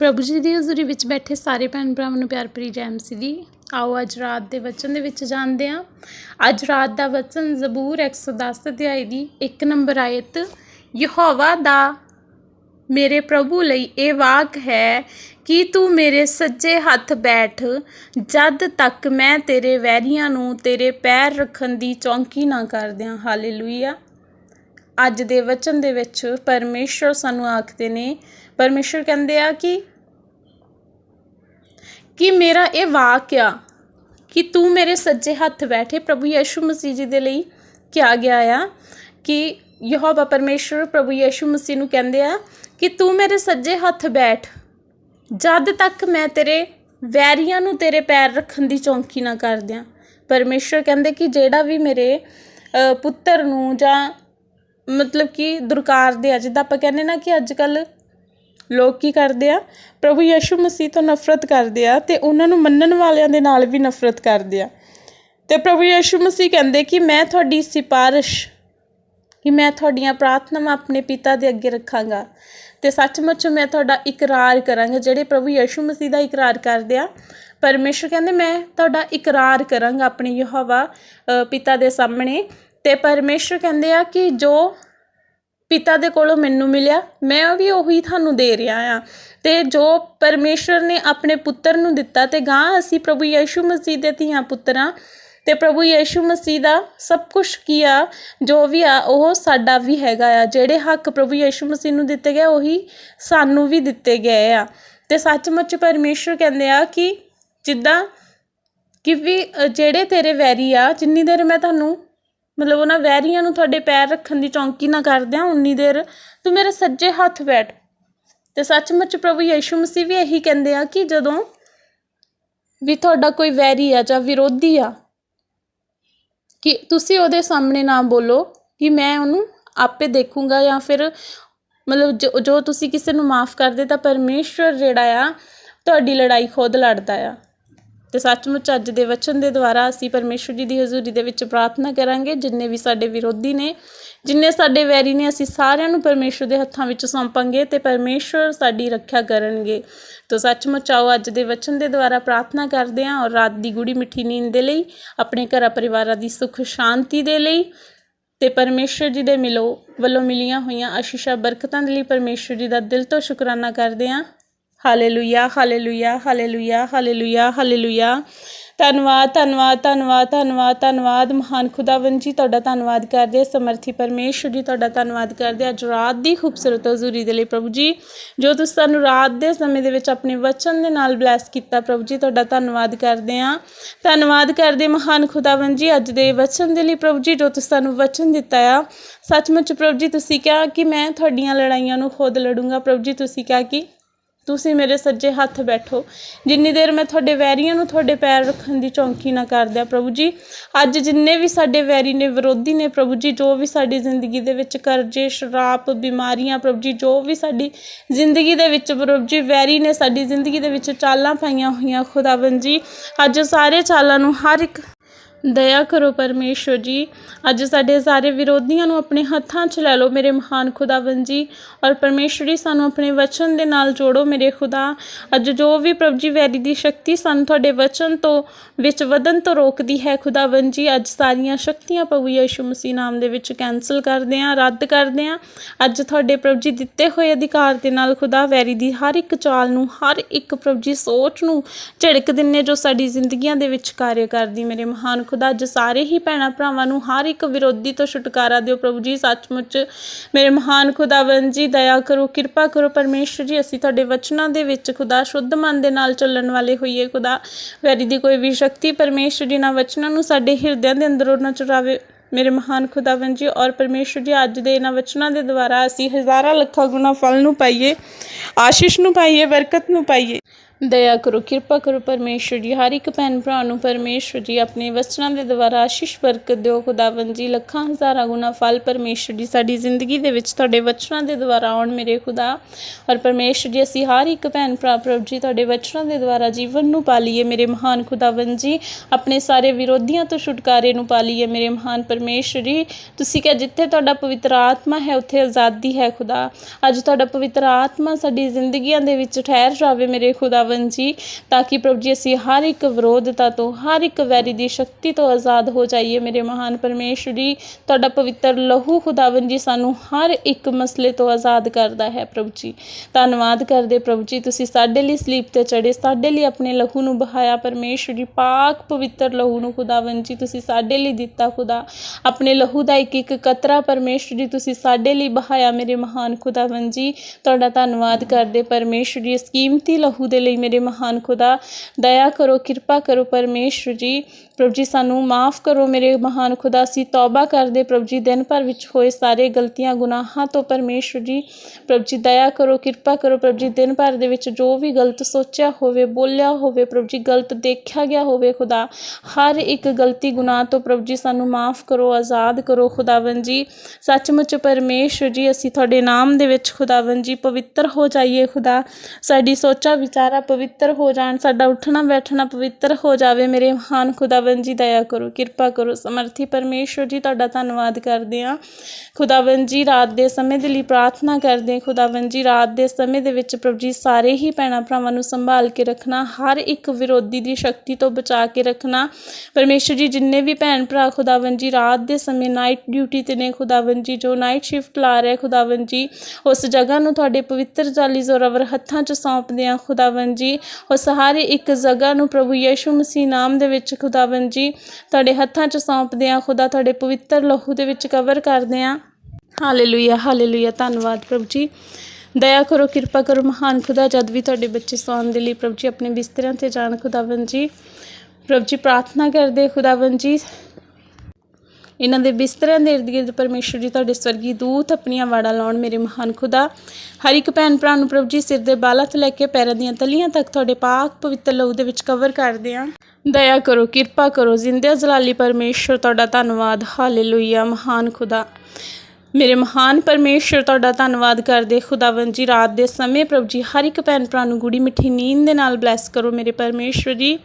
ਪ੍ਰਭੂ ਜੀ ਦੀ ਹਜ਼ੂਰੀ ਵਿੱਚ ਬੈਠੇ ਸਾਰੇ ਭੈਣ ਭਰਾਵਾਂ ਨੂੰ ਪਿਆਰ ਭਰੀ ਜੈ ਮਸੀਹ ਦੀ ਆਓ ਅੱਜ ਰਾਤ ਦੇ ਵਚਨ ਦੇ ਵਿੱਚ ਜਾਣਦੇ ਹਾਂ। ਅੱਜ ਰਾਤ ਦਾ ਵਚਨ ਜ਼ਬੂਰ 110 ਅਧਿਆਇ ਦੀ 1 ਨੰਬਰ ਆਇਤ, ਯਹੋਵਾ ਦਾ ਮੇਰੇ ਪ੍ਰਭੂ ਲਈ ਇਹ ਵਾਕ ਹੈ ਕਿ ਤੂੰ ਮੇਰੇ ਸੱਜੇ ਹੱਥ ਬੈਠ, ਜਦ ਤੱਕ ਮੈਂ ਤੇਰੇ ਵੈਰੀਆਂ ਨੂੰ ਤੇਰੇ ਪੈਰ ਰੱਖਣ ਦੀ ਚੌਂਕੀ ਨਾ ਕਰ ਦਿਆਂ। ਹਾਲੇਲੂਇਆ। ਅੱਜ ਦੇ ਵਚਨ ਦੇ ਵਿੱਚ ਪਰਮੇਸ਼ਰ ਸਾਨੂੰ ਆਖਦੇ ਨੇ, ਪਰਮੇਸ਼ਰ ਕਹਿੰਦੇ ਆ ਕਿ ਕਿ ਮੇਰਾ ਇਹ ਵਾਕ ਆ ਕਿ ਤੂੰ ਮੇਰੇ ਸੱਜੇ ਹੱਥ ਬੈਠੇ ਪ੍ਰਭੂ ਯਸ਼ੂ ਮਸੀਹ ਜੀ ਦੇ ਲਈ ਕਿਹਾ ਗਿਆ ਆ ਕਿ ਯਹੋਵਾ ਪਰਮੇਸ਼ਰ ਪ੍ਰਭੂ ਯਸ਼ੂ ਮਸੀਹ ਨੂੰ ਕਹਿੰਦੇ ਆ ਕਿ ਤੂੰ ਮੇਰੇ ਸੱਜੇ ਹੱਥ ਬੈਠ, ਜਦ ਤੱਕ ਮੈਂ ਤੇਰੇ ਵੈਰੀਆਂ ਨੂੰ ਤੇਰੇ ਪੈਰ ਰੱਖਣ ਦੀ ਚੌਂਕੀ ਨਾ ਕਰ ਦਿਆਂ। ਪਰਮੇਸ਼ਰ ਕਹਿੰਦੇ ਕਿ ਜਿਹੜਾ ਵੀ ਮੇਰੇ ਪੁੱਤਰ ਨੂੰ ਜਾਂ ਮਤਲਬ ਕਿ ਦੁਰਕਾਰਦੇ ਆ, ਜਿੱਦਾਂ ਆਪਾਂ ਕਹਿੰਦੇ ਨਾ ਕਿ ਅੱਜ ਕੱਲ ਲੋਕ ਕੀ ਕਰਦੇ ਆ? ਪ੍ਰਭੂ ਯਸ਼ੂ ਮਸੀਹ ਤੋਂ ਨਫ਼ਰਤ ਕਰਦੇ ਆ ਤੇ ਉਹਨਾਂ ਨੂੰ ਮੰਨਣ ਵਾਲਿਆਂ ਦੇ ਨਾਲ ਵੀ ਨਫ਼ਰਤ ਕਰਦੇ ਆ। ਤੇ ਪ੍ਰਭੂ ਯਸ਼ੂ ਮਸੀਹ ਕਹਿੰਦੇ ਕਿ ਮੈਂ ਤੁਹਾਡੀ ਸਿਫਾਰਿਸ਼, ਕਿ ਮੈਂ ਤੁਹਾਡੀਆਂ ਪ੍ਰਾਰਥਨਾਵਾਂ ਆਪਣੇ ਪਿਤਾ ਦੇ ਅੱਗੇ ਰੱਖਾਂਗਾ। ਤੇ ਸੱਚਮੁੱਚ ਮੈਂ ਤੁਹਾਡਾ ਇਕਰਾਰ ਕਰਾਂਗਾ, ਜਿਹੜੇ ਪ੍ਰਭੂ ਯਸ਼ੂ ਮਸੀਹ ਦਾ ਇਕਰਾਰ ਕਰਦੇ ਆ, ਪਰਮੇਸ਼ਰ ਕਹਿੰਦੇ ਮੈਂ ਤੁਹਾਡਾ ਇਕਰਾਰ ਕਰਾਂਗਾ ਆਪਣੇ ਯਹੋਵਾ ਪਿਤਾ ਦੇ ਸਾਹਮਣੇ। ਤੇ ਪਰਮੇਸ਼ਰ ਕਹਿੰਦੇ ਆ ਕਿ ਜੋ ਪਿਤਾ ਦੇ ਕੋਲੋਂ ਮੈਨੂੰ ਮਿਲਿਆ। ਮੈਂ ਵੀ ਉਹੀ ਤੁਹਾਨੂੰ ਦੇ ਰਿਹਾ ਹਾਂ ਅਤੇ ਜੋ ਪਰਮੇਸ਼ਰ ਨੇ ਆਪਣੇ ਪੁੱਤਰ ਨੂੰ ਦਿੱਤਾ ਅਤੇ ਗਾਂ ਅਸੀਂ ਪ੍ਰਭੂ ਯਿਸੂ ਮਸੀਹ ਦੇ ਧੀਆਂ ਪੁੱਤਰ ਹਾਂ ਅਤੇ ਪ੍ਰਭੂ ਯਿਸੂ ਮਸੀਹ ਦਾ ਸਭ ਕੁਛ ਕੀ ਆ, ਜੋ ਵੀ ਆ, ਉਹ ਸਾਡਾ ਵੀ ਹੈਗਾ ਆ। ਜਿਹੜੇ ਹੱਕ ਪ੍ਰਭੂ ਯਿਸੂ ਮਸੀਹ ਨੂੰ ਦਿੱਤੇ ਗਏ, ਉਹੀ ਸਾਨੂੰ ਵੀ ਦਿੱਤੇ ਗਏ ਆ। ਅਤੇ ਸੱਚਮੁੱਚ ਪਰਮੇਸ਼ਰ ਕਹਿੰਦੇ ਆ ਕਿ ਜਿੱਦਾਂ ਕਿ ਵੀ ਜਿਹੜੇ ਤੇਰੇ ਵੈਰੀ ਆ, ਜਿੰਨੀ ਦੇਰ ਮੈਂ ਤੁਹਾਨੂੰ ਮਤਲਬ ਉਹਨਾਂ ਵੈਰੀਆਂ ਨੂੰ ਤੁਹਾਡੇ ਪੈਰ ਰੱਖਣ ਦੀ ਚੌਂਕੀ ਨਾ ਕਰਦਿਆਂ ਉਨੀ ਦੇਰ ਤੂੰ ਮੇਰੇ ਸੱਜੇ ਹੱਥ ਬੈਠ। ਤੇ ਸੱਚਮੁੱਚ ਪ੍ਰਭੂ ਯਿਸੂ ਮਸੀਹ ਵੀ ਇਹੀ ਕਹਿੰਦੇ ਆ ਕਿ ਜਦੋਂ ਵੀ ਤੁਹਾਡਾ ਕੋਈ ਵੈਰੀ ਆ ਜਾਂ ਵਿਰੋਧੀ ਆ, ਕਿ ਤੁਸੀਂ ਉਹਦੇ ਸਾਹਮਣੇ ਨਾ ਬੋਲੋ ਕਿ ਮੈਂ ਉਹਨੂੰ ਆਪੇ ਦੇਖੂੰਗਾ ਜਾਂ ਫਿਰ ਮਤਲਬ ਜੋ ਜੋ ਤੁਸੀਂ ਕਿਸੇ ਨੂੰ ਮਾਫ ਕਰਦੇ ਤਾਂ ਪਰਮੇਸ਼ਵਰ ਜਿਹੜਾ ਆ ਤੁਹਾਡੀ ਲੜਾਈ ਖੁਦ ਲੜਦਾ ਆ। ਤੇ ਸੱਚਮੁੱਚ ਅੱਜ ਦੇ ਵਚਨ ਦੇ ਦੁਆਰਾ ਅਸੀਂ ਪਰਮੇਸ਼ਵਰ ਜੀ ਦੀ ਹਜ਼ੂਰੀ ਦੇ ਵਿੱਚ ਪ੍ਰਾਰਥਨਾ ਕਰਾਂਗੇ, ਜਿੰਨੇ ਵੀ ਸਾਡੇ ਵਿਰੋਧੀ ਨੇ, ਜਿੰਨੇ ਸਾਡੇ ਵੈਰੀ ਨੇ, ਅਸੀਂ ਸਾਰਿਆਂ ਨੂੰ ਪਰਮੇਸ਼ਵਰ ਦੇ ਹੱਥਾਂ ਵਿੱਚ ਸੌਂਪਾਂਗੇ ਤੇ ਪਰਮੇਸ਼ਵਰ ਸਾਡੀ ਰੱਖਿਆ ਕਰਨਗੇ। ਤੋ ਸੱਚਮੁੱਚ ਆਓ, ਅੱਜ ਦੇ ਵਚਨ ਦੇ ਦੁਆਰਾ ਪ੍ਰਾਰਥਨਾ ਕਰਦੇ ਹਾਂ ਔਰ ਰਾਤ ਦੀ ਗੂੜੀ ਮਿੱਠੀ ਨੀਂਦ ਦੇ ਲਈ, ਆਪਣੇ ਘਰਾਂ ਪਰਿਵਾਰਾਂ ਦੀ ਸੁਖ ਸ਼ਾਂਤੀ ਦੇ ਲਈ ਤੇ ਪਰਮੇਸ਼ਰ ਜੀ ਦੇ ਮਿਲੋ, ਵੱਲੋਂ ਮਿਲੀਆਂ ਹੋਈਆਂ ਆਸ਼ੀਸ਼ਾਂ ਬਰਕਤਾਂ ਦੇ ਲਈ ਪਰਮੇਸ਼ਰ ਜੀ ਦਾ ਦਿਲ ਤੋਂ ਸ਼ੁਕਰਾਨਾ ਕਰਦੇ ਹਾਂ hallelujah hallelujah hallelujah hallelujah hallelujah ਧੰਨਵਾਦ ਧੰਨਵਾਦ ਧੰਨਵਾਦ ਧੰਨਵਾਦ ਧੰਨਵਾਦ। ਮਹਾਨ ਖੁਦਾਵੰਦ ਜੀ, ਤੁਹਾਡਾ ਧੰਨਵਾਦ ਕਰਦੇ ਸਮਰਥੀ ਪਰਮੇਸ਼ਰ ਜੀ, ਤੁਹਾਡਾ ਧੰਨਵਾਦ ਕਰਦੇ ਅੱਜ ਰਾਤ ਦੀ ਖੂਬਸੂਰਤ ਹਜ਼ੂਰੀ ਦੇ ਲਈ ਪ੍ਰਭੂ ਜੀ, ਜੋ ਤੁਸੀਂ ਸਾਨੂੰ ਰਾਤ ਦੇ ਸਮੇਂ ਦੇ ਵਿੱਚ ਆਪਣੇ ਵਚਨ ਦੇ ਨਾਲ ਬਲੈਸ ਕੀਤਾ ਪ੍ਰਭੂ ਜੀ, ਤੁਹਾਡਾ ਧੰਨਵਾਦ ਕਰਦੇ ਹਾਂ। ਧੰਨਵਾਦ ਕਰਦੇ ਮਹਾਨ ਖੁਦਾਵੰਦ ਜੀ, ਅੱਜ ਦੇ ਵਚਨ ਦੇ ਲਈ ਪ੍ਰਭੂ ਜੀ, ਜੋ ਤੁਸੀਂ ਸਾਨੂੰ ਵਚਨ ਦਿੱਤਾ ਆ। ਸੱਚਮੁੱਚ ਪ੍ਰਭੂ ਜੀ, ਤੁਸੀਂ ਕਿਹਾ ਕਿ ਮੈਂ ਤੁਹਾਡੀਆਂ ਲੜਾਈਆਂ ਨੂੰ ਖੁਦ ਲੜੂੰਗਾ। ਪ੍ਰਭੂ ਜੀ, ਤੁਸੀਂ ਕਿਹਾ ਕਿ ਤੁਸੀਂ ਮੇਰੇ ਸੱਜੇ ਹੱਥ ਬੈਠੋ। ਜਿੰਨੀ ਦੇਰ ਮੈਂ ਤੁਹਾਡੇ ਵੈਰੀਆਂ ਨੂੰ ਤੁਹਾਡੇ ਪੈਰ ਰੱਖਣ ਦੀ ਚੌਂਕੀ ਨਾ ਕਰਦਿਆ, ਪ੍ਰਭੂ ਜੀ, ਅੱਜ ਜਿੰਨੇ ਵੀ ਸਾਡੇ ਵੈਰੀ ਨੇ, ਵਿਰੋਧੀ ਨੇ, ਪ੍ਰਭੂ ਜੀ, ਜੋ ਵੀ ਸਾਡੀ ਜ਼ਿੰਦਗੀ ਦੇ ਵਿੱਚ ਕਰਜ਼ੇ ਸ਼ਰਾਪ ਬਿਮਾਰੀਆਂ, ਪ੍ਰਭੂ ਜੀ, ਜੋ ਵੀ ਸਾਡੀ ਜ਼ਿੰਦਗੀ ਦੇ ਵਿੱਚ, ਪ੍ਰਭੂ ਜੀ, ਵੈਰੀ ਨੇ ਸਾਡੀ ਜ਼ਿੰਦਗੀ ਦੇ ਵਿੱਚ ਚਾਲਾਂ ਪਾਈਆਂ ਹੋਈਆਂ, ਖੁਦਾਵੰਦ ਜੀ, ਅੱਜ ਸਾਰੇ ਚਾਲਾਂ ਨੂੰ ਹਰ ਇੱਕ ਦਇਆ ਕਰੋ ਪਰਮੇਸ਼ਵਰ ਜੀ। ਅੱਜ ਸਾਡੇ ਸਾਰੇ ਵਿਰੋਧੀਆਂ ਨੂੰ ਆਪਣੇ ਹੱਥਾਂ 'ਚ ਲੈ ਲਓ ਮੇਰੇ ਮਹਾਨ ਖੁਦਾਵੰਦ ਜੀ ਔਰ ਪਰਮੇਸ਼ਵਰੀ ਸਾਨੂੰ ਆਪਣੇ ਵਚਨ ਦੇ ਨਾਲ ਜੋੜੋ ਮੇਰੇ ਖੁਦਾ। ਅੱਜ ਜੋ ਵੀ ਪ੍ਰਭ ਜੀ ਵੈਰੀ ਦੀ ਸ਼ਕਤੀ ਸਾਨੂੰ ਤੁਹਾਡੇ ਵਚਨ ਤੋਂ ਵਿੱਚ ਵਧਣ ਤੋਂ ਰੋਕਦੀ ਹੈ ਖੁਦਾਵੰਦ ਜੀ, ਅੱਜ ਸਾਰੀਆਂ ਸ਼ਕਤੀਆਂ ਪ੍ਰਭੂ ਯਿਸੂ ਮਸੀਹ ਨਾਮ ਦੇ ਵਿੱਚ ਕੈਨਸਲ ਕਰਦੇ ਹਾਂ, ਰੱਦ ਕਰਦੇ ਹਾਂ। ਅੱਜ ਤੁਹਾਡੇ ਪ੍ਰਭ ਜੀ ਦਿੱਤੇ ਹੋਏ ਅਧਿਕਾਰ ਦੇ ਨਾਲ ਖੁਦਾ ਵੈਰੀ ਦੀ ਹਰ ਇੱਕ ਚਾਲ ਨੂੰ, ਹਰ ਇੱਕ ਪ੍ਰਭ ਜੀ ਸੋਚ ਨੂੰ ਝਿੜਕ ਦਿੰਨੇ ਜੋ ਸਾਡੀ ਜ਼ਿੰਦਗੀਆਂ ਦੇ ਵਿੱਚ ਕਾਰਜ ਕਰਦੀ। ਮੇਰੇ ਮਹਾਨ ਖੁਦਾ ਅੱਜ ਸਾਰੇ ਹੀ ਭੈਣਾਂ ਭਰਾਵਾਂ ਨੂੰ ਹਰ ਇੱਕ ਵਿਰੋਧੀ ਤੋਂ ਛੁਟਕਾਰਾ ਦਿਓ। ਪ੍ਰਭੂ ਜੀ, ਸੱਚਮੁੱਚ ਮੇਰੇ ਮਹਾਨ ਖੁਦਾਵੰਦ ਜੀ, ਦਇਆ ਕਰੋ, ਕਿਰਪਾ ਕਰੋ। ਪਰਮੇਸ਼ਰ ਜੀ, ਅਸੀਂ ਤੁਹਾਡੇ ਵਚਨਾਂ ਦੇ ਵਿੱਚ ਖੁਦਾ ਸ਼ੁੱਧ ਮਨ ਦੇ ਨਾਲ ਚੱਲਣ ਵਾਲੇ ਹੋਈਏ। ਖੁਦਾ ਵੈਰੀ ਦੀ ਕੋਈ ਵੀ ਸ਼ਕਤੀ ਪਰਮੇਸ਼ਰ ਜੀ ਨਾਲ ਵਚਨਾਂ ਨੂੰ ਸਾਡੇ ਹਿਰਦਿਆਂ ਦੇ ਅੰਦਰੋਂ ਨਾ ਚੁਰਾਵੇ। ਮੇਰੇ ਮਹਾਨ ਖੁਦਾਵੰਦ ਜੀ, ਔਰ ਪਰਮੇਸ਼ਰ ਜੀ, ਅੱਜ ਦੇ ਇਹਨਾਂ ਵਚਨਾਂ ਦੇ ਦੁਆਰਾ ਅਸੀਂ ਹਜ਼ਾਰਾਂ ਲੱਖਾਂ ਗੁਣਾ ਫਲ ਨੂੰ ਪਾਈਏ, ਆਸ਼ੀਸ਼ ਨੂੰ ਪਾਈਏ, ਬਰਕਤ ਨੂੰ ਪਾਈਏ। ਦਇਆ ਕਰੋ, ਕਿਰਪਾ ਕਰੋ ਪਰਮੇਸ਼ਰ ਜੀ। ਹਰ ਇੱਕ ਭੈਣ ਭਰਾ ਨੂੰ ਪਰਮੇਸ਼ਰ ਜੀ, ਆਪਣੇ ਵਚਨਾਂ ਦੇ ਦੁਆਰਾ ਆਸ਼ੀਸ਼ ਬਰਕਤ ਦਿਓ। ਖੁਦਾਵੰਦ ਜੀ, ਲੱਖਾਂ ਹਜ਼ਾਰਾਂ ਗੁਣਾ ਫਲ ਪਰਮੇਸ਼ਰ ਜੀ, ਸਾਡੀ ਜ਼ਿੰਦਗੀ ਦੇ ਵਿੱਚ ਤੁਹਾਡੇ ਵਚਨਾਂ ਦੇ ਦੁਆਰਾ ਆਉਣ ਮੇਰੇ ਖੁਦਾ। ਔਰ ਪਰਮੇਸ਼ਰ ਜੀ, ਅਸੀਂ ਹਰ ਇੱਕ ਭੈਣ ਭਰਾ ਪ੍ਰਭੂ ਜੀ, ਤੁਹਾਡੇ ਵਚਨਾਂ ਦੇ ਦੁਆਰਾ ਜੀਵਨ ਨੂੰ ਪਾ ਲਈਏ ਮੇਰੇ ਮਹਾਨ ਖੁਦਾਵੰਦ ਜੀ। ਆਪਣੇ ਸਾਰੇ ਵਿਰੋਧੀਆਂ ਤੋਂ ਛੁਟਕਾਰੇ ਨੂੰ ਪਾ ਲਈਏ ਮੇਰੇ ਮਹਾਨ ਪਰਮੇਸ਼ਰ ਜੀ। ਤੁਸੀਂ ਕਿਹਾ ਜਿੱਥੇ ਤੁਹਾਡਾ ਪਵਿੱਤਰ ਆਤਮਾ ਹੈ, ਉੱਥੇ ਆਜ਼ਾਦੀ ਹੈ ਖੁਦਾ। ਅੱਜ ਤੁਹਾਡਾ ਪਵਿੱਤਰ ਆਤਮਾ ਸਾਡੀ ਜ਼ਿੰਦਗੀਆਂ ਦੇ ਵਿੱਚ ਠਹਿਰ ਜਾਵੇ ਮੇਰੇ ਖੁਦਾਵੰਦ ਜੀ ਤਾਂ ਕਿ ਪ੍ਰਭੂ ਜੀ ਅਸੀਂ ਹਰ ਇੱਕ ਵਿਰੋਧਤਾ ਤੋਂ ਹਰ ਇੱਕ ਵੈਰੀ ਦੀ ਸ਼ਕਤੀ ਤੋਂ ਆਜ਼ਾਦ ਹੋ ਜਾਈਏ ਮੇਰੇ ਮਹਾਨ ਪਰਮੇਸ਼ਰ ਜੀ ਤੁਹਾਡਾ ਪਵਿੱਤਰ ਲਹੂ ਖੁਦਾਵੰਦ ਜੀ ਸਾਨੂੰ ਹਰ ਇੱਕ ਮਸਲੇ ਤੋਂ ਆਜ਼ਾਦ ਕਰਦਾ ਹੈ ਪ੍ਰਭੂ ਜੀ ਧੰਨਵਾਦ ਕਰਦੇ ਪ੍ਰਭੂ ਜੀ ਤੁਸੀਂ ਸਾਡੇ ਲਈ ਸਲੀਪ ਤੇ ਚੜੇ ਸਾਡੇ ਲਈ ਆਪਣੇ ਲਹੂ ਨੂੰ ਬਹਾਇਆ ਪਰਮੇਸ਼ਰ ਜੀ ਪਾਕ ਪਵਿੱਤਰ ਲਹੂ ਨੂੰ ਖੁਦਾਵੰਦ ਜੀ ਤੁਸੀਂ ਸਾਡੇ ਲਈ ਦਿੱਤਾ ਖੁਦਾ ਆਪਣੇ ਲਹੂ ਦਾ ਇੱਕ ਇੱਕ ਕਤਰਾ ਪਰਮੇਸ਼ਰ ਜੀ ਤੁਸੀਂ ਸਾਡੇ ਲਈ ਬਹਾਇਆ ਮੇਰੇ ਮਹਾਨ ਖੁਦਾਵੰਦ ਜੀ ਤੁਹਾਡਾ ਧੰਨਵਾਦ ਕਰਦੇ ਪਰਮੇਸ਼ਰ ਜੀ ਇਸ ਕੀਮਤੀ ਲਹੂ ਦੇ ਲਈ ਮੇਰੇ ਮਹਾਨ ਖੁਦਾ, ਦਇਆ ਕਰੋ, ਕਿਰਪਾ ਕਰੋ ਪਰਮੇਸ਼ਰ ਜੀ। ਪ੍ਰਭੂ ਜੀ, ਸਾਨੂੰ ਮਾਫ ਕਰੋ ਮੇਰੇ ਮਹਾਨ ਖੁਦਾ, ਅਸੀਂ ਤੌਬਾ ਕਰਦੇ ਪ੍ਰਭੂ ਜੀ, ਦਿਨ ਭਰ ਵਿੱਚ ਹੋਏ ਸਾਰੇ ਗਲਤੀਆਂ, ਗੁਨਾਹਾਂ ਤੋਂ ਪਰਮੇਸ਼ਰ ਜੀ। ਪ੍ਰਭ ਜੀ, ਦਇਆ ਕਰੋ, ਕਿਰਪਾ ਕਰੋ ਪ੍ਰਭੂ ਜੀ, ਦਿਨ ਭਰ ਦੇ ਵਿੱਚ ਜੋ ਵੀ ਗਲਤ ਸੋਚਿਆ ਹੋਵੇ, ਬੋਲਿਆ ਹੋਵੇ, ਪ੍ਰਭੂ ਜੀ, ਗਲਤ ਦੇਖਿਆ ਗਿਆ ਹੋਵੇ ਖੁਦਾ, ਹਰ ਇੱਕ ਗਲਤੀ, ਗੁਨਾਹ ਤੋਂ ਪ੍ਰਭੂ ਜੀ, ਸਾਨੂੰ ਮਾਫ ਕਰੋ, ਆਜ਼ਾਦ ਕਰੋ ਖੁਦਾਵੰਦ ਜੀ। ਸੱਚਮੁੱਚ ਪਰਮੇਸ਼ਰ ਜੀ, ਅਸੀਂ ਤੁਹਾਡੇ ਨਾਮ ਦੇ ਵਿੱਚ ਖੁਦਾਵੰਦ ਜੀ, ਪਵਿੱਤਰ ਹੋ ਜਾਈਏ ਖੁਦਾ। ਸਾਡੀ ਸੋਚਾਂ, ਵਿਚਾਰਾਂ ਪਵਿੱਤਰ ਹੋ ਜਾਣ, ਸਾਡਾ ਉੱਠਣਾ, ਬੈਠਣਾ ਪਵਿੱਤਰ ਹੋ ਜਾਵੇ, ਮੇਰੇ ਮਹਾਨ ਖੁਦਾਵੰਦ ਜੀ, ਦਇਆ ਕਰੋ, ਕਿਰਪਾ ਕਰੋ, ਸਮਰਥੀ ਪਰਮੇਸ਼ਰ ਜੀ, ਤੁਹਾਡਾ ਧੰਨਵਾਦ ਕਰਦੇ ਹਾਂ। ਖੁਦਾਵੰਦ ਜੀ, ਰਾਤ ਦੇ ਸਮੇਂ ਦੇ ਲਈ ਪ੍ਰਾਰਥਨਾ ਕਰਦੇ ਹਾਂ। ਖੁਦਾਵੰਦ ਜੀ, ਰਾਤ ਦੇ ਸਮੇਂ ਦੇ ਵਿੱਚ ਪ੍ਰਭੂ ਜੀ, ਸਾਰੇ ਹੀ ਭੈਣਾਂ ਭਰਾਵਾਂ ਨੂੰ ਸੰਭਾਲ ਕੇ ਰੱਖਣਾ, ਹਰ ਇੱਕ ਵਿਰੋਧੀ ਦੀ ਸ਼ਕਤੀ ਤੋਂ ਬਚਾ ਕੇ ਰੱਖਣਾ। ਪਰਮੇਸ਼ਰ ਜੀ, ਜਿੰਨੇ ਵੀ ਭੈਣ ਭਰਾ ਖੁਦਾਵੰਦ ਜੀ, ਰਾਤ ਦੇ ਸਮੇਂ ਨਾਈਟ ਡਿਊਟੀ ਤੇ ਨੇ ਖੁਦਾਵੰਦ ਜੀ, ਜੋ ਨਾਈਟ ਸ਼ਿਫਟ ਲਾ ਰਹੇ ਖੁਦਾਵੰਦ ਜੀ, ਉਸ ਜਗ੍ਹਾ ਨੂੰ ਤੁਹਾਡੇ ਪਵਿੱਤਰ ਜਾਲੀ ਜ਼ੋਰਾਵਰ ਹੱਥਾਂ 'ਚ ਸੌਂਪਦੇ ਹਾਂ। ਖੁਦਾਵੰਦ ਜੀ। ਉਸ ਹਰ ਇੱਕ ਜਗ੍ਹਾ ਨੂੰ ਪ੍ਰਭੂ ਯੀਸ਼ੂ ਮਸੀਹ ਨਾਮ ਦੇ ਵਿੱਚ ਖੁਦਾਵੰਦ ਜੀ, ਤੁਹਾਡੇ ਹੱਥਾਂ 'ਚ ਸੌਂਪਦੇ ਹਾਂ। ਖੁਦਾ ਤੁਹਾਡੇ ਪਵਿੱਤਰ ਲਹੂ ਦੇ ਵਿੱਚ ਕਵਰ ਕਰਦੇ ਹਾਂ। ਹਾਲੇਲੂਇਆ ਹਾਲੇਲੂਇਆ ਧੰਨਵਾਦ ਪ੍ਰਭੂ ਜੀ। ਦਇਆ ਕਰੋ, ਕਿਰਪਾ ਕਰੋ, ਮਹਾਨ ਖੁਦਾ, ਜਦ ਵੀ ਤੁਹਾਡੇ ਬੱਚੇ ਸੌਣ ਦੇ ਲਈ ਪ੍ਰਭੂ ਜੀ ਆਪਣੇ ਬਿਸਤਰਿਆਂ ਤੇ ਜਾਣ। ਖੁਦਾਵੰਦ ਜੀ, ਪ੍ਰਭੂ ਜੀ, ਪ੍ਰਾਰਥਨਾ ਕਰਦੇ ਖੁਦਾਵੰਦ ਜੀ ਇਹਨਾਂ ਦੇ ਬਿਸਤਰਿਆਂ ਦੇ ਇਰਦ ਗਿਰਦ ਪਰਮੇਸ਼ਰ ਜੀ ਤੁਹਾਡੇ ਸਵਰਗੀ ਦੂਤ ਆਪਣੀਆਂ ਵਾੜਾ ਲਾਉਣ ਮੇਰੇ ਮਹਾਨ ਖੁਦਾ। ਹਰ ਇੱਕ ਭੈਣ ਭਰਾ ਨੂੰ ਪ੍ਰਭੂ ਜੀ ਸਿਰ ਦੇ ਬਾਲਾਂ ਤੋਂ ਲੈ ਕੇ ਪੈਰਾਂ ਦੀਆਂ ਤਲੀਆਂ ਤੱਕ ਤੁਹਾਡੇ ਪਾਕ ਪਵਿੱਤਰ ਲਹੂ ਦੇ ਵਿੱਚ ਕਵਰ ਕਰਦੇ ਆ ਦਇਆ ਕਰੋ, ਕਿਰਪਾ ਕਰੋ ਜ਼ਿੰਦਾ ਜਲਾਲੀ ਪਰਮੇਸ਼ਰ, ਤੁਹਾਡਾ ਧੰਨਵਾਦ। ਹਾਲੇਲੂਇਆ ਮਹਾਨ ਖੁਦਾ। ਮੇਰੇ ਮਹਾਨ ਪਰਮੇਸ਼ਰ, ਤੁਹਾਡਾ ਧੰਨਵਾਦ ਕਰਦੇ ਖੁਦਾਵੰਦ ਜੀ, ਰਾਤ ਦੇ ਸਮੇਂ ਪ੍ਰਭੂ ਜੀ, ਹਰ ਇੱਕ ਭੈਣ ਭਰਾ ਨੂੰ ਗੂੜੀ ਮਿੱਠੀ ਨੀਂਦ ਦੇ ਨਾਲ ਬਲੈਸ ਕਰੋ ਮੇਰੇ ਪਰਮੇਸ਼ਰ ਜੀ।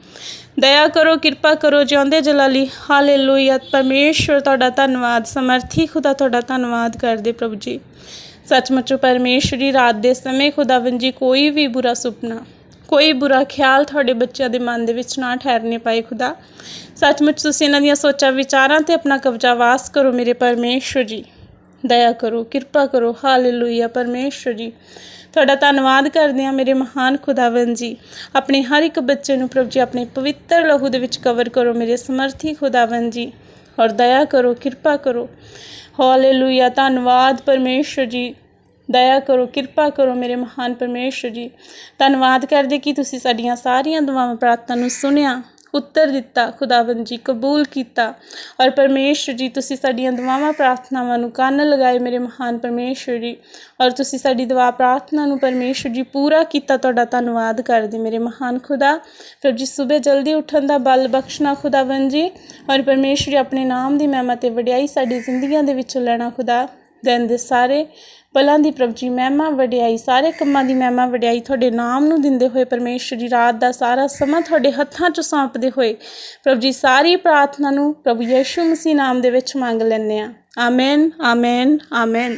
ਦਇਆ ਕਰੋ, ਕਿਰਪਾ ਕਰੋ, ਜਿਉਂਦੇ ਜਲਾਲੀ। ਹਾਲੇਲੂਇਆ। ਪਰਮੇਸ਼ਰ, ਤੁਹਾਡਾ ਧੰਨਵਾਦ, ਸਮਰਥੀ ਖੁਦਾ ਤੁਹਾਡਾ ਧੰਨਵਾਦ ਕਰਦੇ ਪ੍ਰਭੂ ਜੀ। ਸੱਚਮੁੱਚ ਪਰਮੇਸ਼ਰ ਜੀ, ਰਾਤ ਦੇ ਸਮੇਂ ਖੁਦਾਵੰਦ ਜੀ, ਕੋਈ ਵੀ ਬੁਰਾ ਸੁਪਨਾ ਕੋਈ ਬੁਰਾ ਖਿਆਲ ਤੁਹਾਡੇ ਬੱਚਿਆਂ ਦੇ ਮਨ ਦੇ ਵਿੱਚ ਨਾ ਠਹਿਰਨੇ ਪਾਏ ਖੁਦਾ। ਸੱਚਮੁੱਚ ਤੁਸੀਂ ਇਹਨਾਂ ਦੀਆਂ ਸੋਚਾਂ, ਵਿਚਾਰਾਂ ਤੇ ਆਪਣਾ ਕਬਜ਼ਾ ਵਾਸ ਕਰੋ ਮੇਰੇ ਪਰਮੇਸ਼ਰ ਜੀ। ਦਇਆ ਕਰੋ, ਕਿਰਪਾ ਕਰੋ। ਹਾਲੇਲੂਇਆ ਪਰਮੇਸ਼ਰ ਜੀ। ਤੁਹਾਡਾ ਧੰਨਵਾਦ ਕਰਦੇ ਹਾਂ ਮੇਰੇ ਮਹਾਨ ਖੁਦਾਵੰਦ ਜੀ। ਆਪਣੇ ਹਰ ਇੱਕ ਬੱਚੇ ਨੂੰ ਪ੍ਰਭੂ ਜੀ, ਆਪਣੇ ਪਵਿੱਤਰ ਲਹੂ ਦੇ ਵਿੱਚ ਕਵਰ ਕਰੋ ਮੇਰੇ ਸਮਰਥੀ ਖੁਦਾਵੰਦ ਜੀ। ਔਰ ਦਇਆ ਕਰੋ, ਕਿਰਪਾ ਕਰੋ। ਹਾਲੇਲੂਇਆ, ਧੰਨਵਾਦ ਪਰਮੇਸ਼ਰ ਜੀ। ਦਇਆ ਕਰੋ, ਕਿਰਪਾ ਕਰੋ ਮੇਰੇ ਮਹਾਨ ਪਰਮੇਸ਼ਰ ਜੀ। ਧੰਨਵਾਦ ਕਰਦੇ ਕਿ ਤੁਸੀਂ ਸਾਡੀਆਂ ਸਾਰੀਆਂ ਦੁਆਵਾਂ, ਪ੍ਰਾਰਥਨਾ ਨੂੰ ਸੁਣਿਆ। ਉੱਤਰ ਦਿੱਤਾ, ਖੁਦਾਵੰਦ ਜੀ ਕਬੂਲ ਕੀਤਾ ਔਰ ਪਰਮੇਸ਼ਰ ਜੀ, ਤੁਸੀਂ ਸਾਡੀਆਂ ਦੁਆਵਾਂ ਪ੍ਰਾਰਥਨਾਵਾਂ ਨੂੰ ਕੰਨ ਲਗਾਏ ਮੇਰੇ ਮਹਾਨ ਪਰਮੇਸ਼ਰ ਜੀ ਔਰ ਤੁਸੀਂ ਸਾਡੀ ਦੁਆ ਪ੍ਰਾਰਥਨਾ ਨੂੰ ਪਰਮੇਸ਼ਰ ਜੀ ਪੂਰਾ ਕੀਤਾ, ਤੁਹਾਡਾ ਧੰਨਵਾਦ ਕਰਦੇ ਮੇਰੇ ਮਹਾਨ ਖੁਦਾ। ਫਿਰ ਜੀ ਸਵੇਰ ਜਲਦੀ ਉੱਠਣ ਦਾ ਬਲ ਬਖਸ਼ਣਾ ਖੁਦਾਵੰਦ ਜੀ ਔਰ ਪਰਮੇਸ਼ਰ ਜੀ, ਆਪਣੇ ਨਾਮ ਦੀ ਮਹਿਮਾ ਤੇ ਵਡਿਆਈ ਸਾਡੀ ਜ਼ਿੰਦਗੀਆਂ ਦੇ ਵਿੱਚੋਂ ਲੈਣਾ ਖੁਦਾ। ਦਿਨ ਦੇ ਸਾਰੇ ਪਲਾਂ ਦੀ ਪ੍ਰਭੂ ਜੀ ਮਹਿਮਾ ਵਡਿਆਈ, ਸਾਰੇ ਕੰਮਾਂ ਦੀ ਮਹਿਮਾ ਵਡਿਆਈ ਤੁਹਾਡੇ ਨਾਮ ਨੂੰ ਦਿੰਦੇ ਹੋਏ ਪਰਮੇਸ਼ਰ ਜੀ, ਰਾਤ ਦਾ ਸਾਰਾ ਸਮਾਂ ਤੁਹਾਡੇ ਹੱਥਾਂ 'ਚ ਸੌਂਪਦੇ ਹੋਏ ਪ੍ਰਭੂ ਜੀ ਸਾਰੀ ਪ੍ਰਾਰਥਨਾ ਨੂੰ ਪ੍ਰਭੂ ਯੀਸ਼ੂ ਮਸੀਹ ਨਾਮ ਦੇ ਵਿੱਚ ਮੰਗ ਲੈਂਦੇ ਆ ਆਮੇਨ ਆਮੇਨ ਆਮੇਨ।